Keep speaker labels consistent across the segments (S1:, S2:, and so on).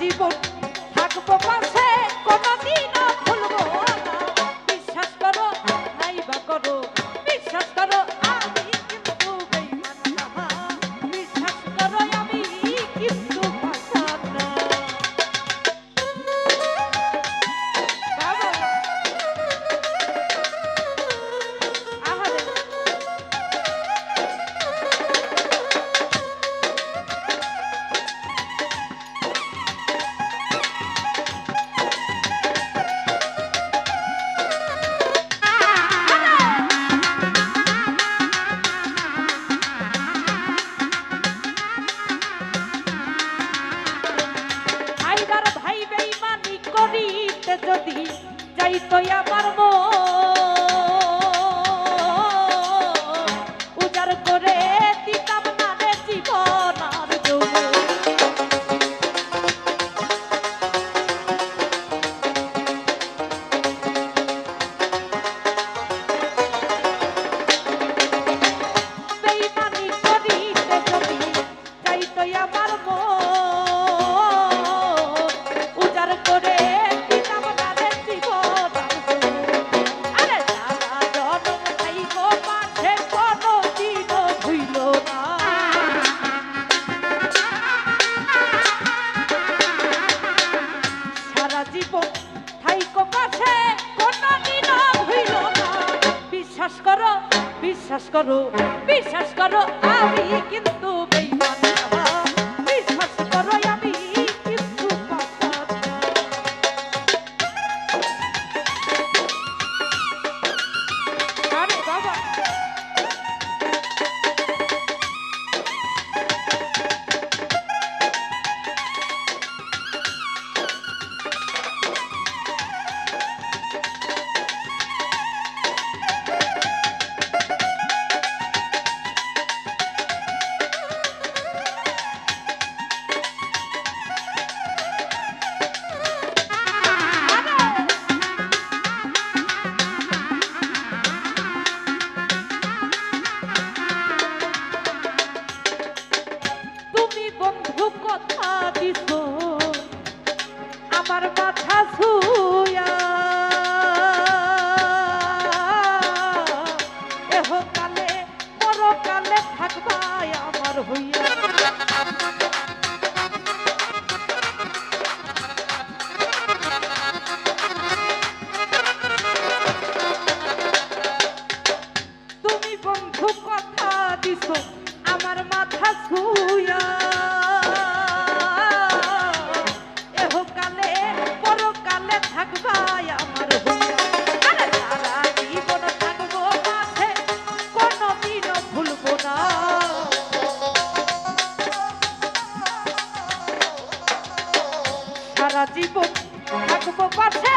S1: জীবন থাকব পাশে কোনদিন করো বিশ্বাস করো আমি কিন্তু বন্ধু, কথা দিস, আমার মাথা ছুয়া। এহকালে, পরকালে থাকবাই আমার জীবন থাকব মাঝে কোনদিনও ভুলবো না। সারা জীবন থাকব পাশে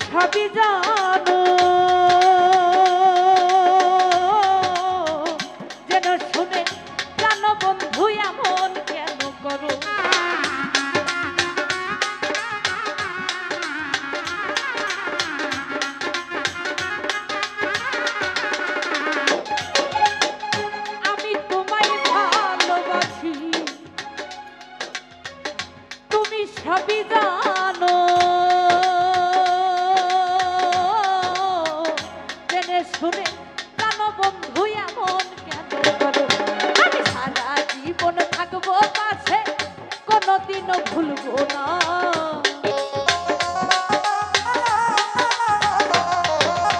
S1: সবই জানো। কোনোদিনও ভুলবো না?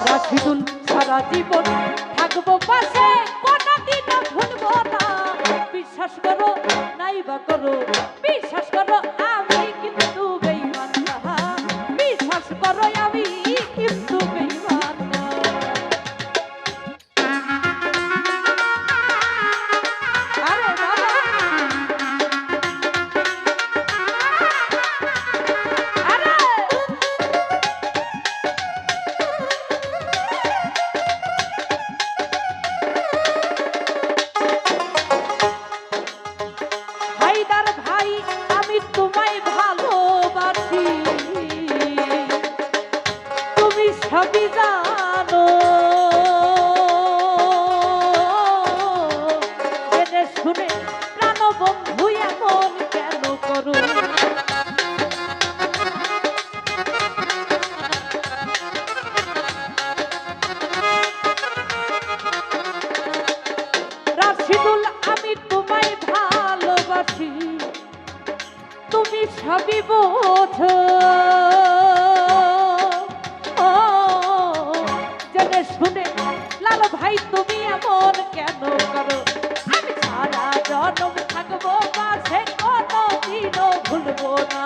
S1: রাশিদুল সারা জীবন থাকব পাশে, কোনোদিনও ভুলবো না। বিশ্বাস করো, নাই বা করো ভাই জেনে শুনে, লাল ভাই, তুমি এমন কেন করো? আমি সারা জনম থাকব পাশে কোনো দিনও ভুলবো না।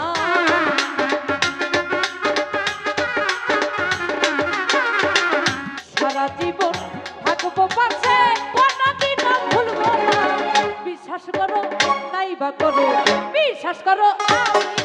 S1: সারা জীবন থাকব পাশে কোনোদিনও ভুলবো না। বিশ্বাস করো, নাই বা করো, বিশ্বাস করো, আমি